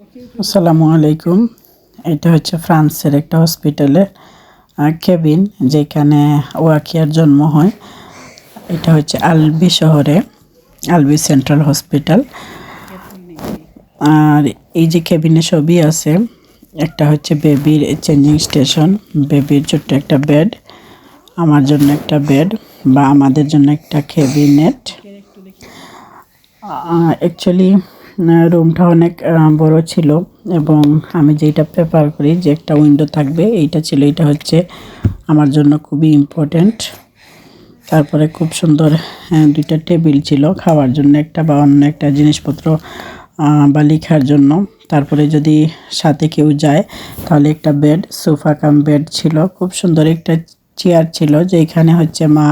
আসসালামু আলাইকুম। এটা হচ্ছে ফ্রান্সের একটা হসপিটালের কেবিন যেখানে ওয়াকিয়ার জন্ম হয়। এটা হচ্ছে আলবি শহরে, আলবি সেন্ট্রাল হসপিটাল আর এই যে কেবিনে সবই আছে, একটা হচ্ছে বেবির চেঞ্জিং স্টেশন বেবির ছোট্ট একটা বেড আমার জন্য একটা বেড বা আমাদের জন্য একটা কেবিনেট অ্যাকচুয়ালি রুমটা অনেক বড় ছিল এবং আমি যেটা প্রেফার করি যে একটা উইন্ডো থাকবে, এইটা ছিল এটা হচ্ছে আমার জন্য খুবই ইম্পর্ট্যান্ট তারপরে খুব সুন্দর দুইটা টেবিল ছিল খাওয়ার জন্য একটা বা অন্য একটা জিনিসপত্র বা লেখার জন্য। তারপরে যদি সাথে কেউ যায়, তাহলে একটা বেড সোফা কাম বেড ছিল। খুব সুন্দর একটা চেয়ার ছিল যেখানে হচ্ছে মা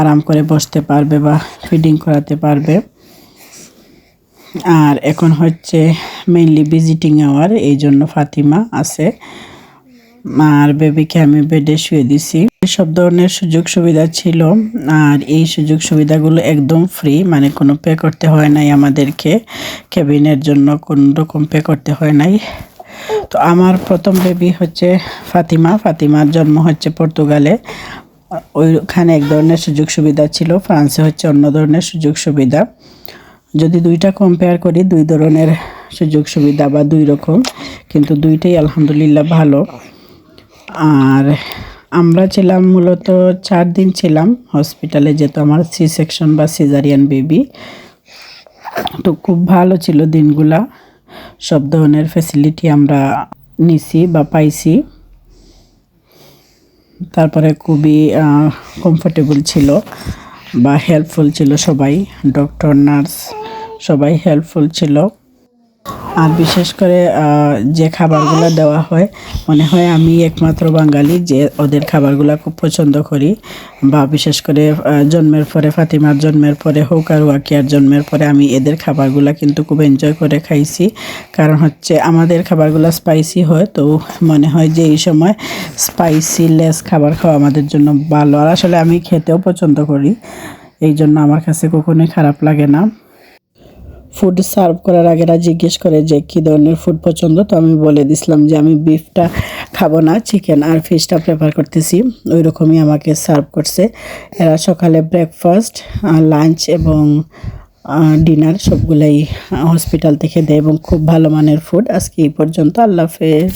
আরাম করে বসতে পারবে বা ফিডিং করাতে পারবে। আর এখন হচ্ছে মেইনলি ভিজিটিং আওয়ার এই জন্য ফাতিমা আছে। আর বেবিকে আমি বেডে শুয়ে দিছি। সব ধরনের সুযোগ সুবিধা ছিল, আর এই সুযোগ সুবিধাগুলো একদম ফ্রি মানে কোনো পে করতে হয় নাই আমাদেরকে। কেবিনের জন্য কোন রকম পে করতে হয় নাই। তো আমার প্রথম বেবি হচ্ছে ফাতিমা। ফাতিমার জন্ম হচ্ছে পর্তুগালে। ওইখানে এক ধরনের সুযোগ সুবিধা ছিল, ফ্রান্সে হচ্ছে অন্য ধরনের সুযোগ সুবিধা। যদি দুইটা কম্পেয়ার করি, দুই ধরনের সুযোগ সুবিধা বা দুই রকম, কিন্তু দুইটাই আলহামদুলিল্লাহ ভালো। আর আমরা ছিলাম মূলত চার দিন ছিলাম হসপিটালে যেহেতু আমার সি সেকশন বা সিজারিয়ান বেবি তো খুব ভালো ছিল দিনগুলা। সব ধরনের ফেসিলিটি আমরা নিছি বা পাইছি। তারপরে খুবই কমফোর্টেবল ছিল বা হেল্পফুল ছিল সবাই ডক্টর নার্স সবাই হেল্পফুল ছিল। আর বিশেষ করে যে খাবারগুলো দেওয়া হয়, মনে হয় আমি একমাত্র বাঙালি যে ওদের খাবারগুলো খুব পছন্দ করি। বা বিশেষ করে জন্মের পরে, ফাতিমার জন্মের পরে হোক আর ওয়াকিয়ার জন্মের পরে আমি এদের খাবারগুলো কিন্তু খুব এনজয় করে খাইছি। কারণ হচ্ছে আমাদের খাবারগুলো স্পাইসি হয়, তো মনে হয় যে এই সময় স্পাইসি লেস খাবার খাওয়া আমাদের জন্য ভালো। আর আসলে আমি খেতেও পছন্দ করি, এই জন্য আমার কাছে কখনোই খারাপ লাগে না। ফুড সার্ভ করার আগে জিজ্ঞেস করে যে, কী ধরনের ফুড পছন্দ? তো আমি বলে দিছিলাম যে, আমি বিফটা খাব না চিকেন আর ফিশটা প্রেফার করতেছি। ওই রকমই আমাকে সার্ভ করছে। এরা সকালে ব্রেকফাস্ট লাঞ্চ এবং ডিনার সবগুলোই হসপিটাল থেকে দেয় এবং খুব ভালো মানের ফুড আজকে এই পর্যন্ত, আল্লাহ হাফেজ।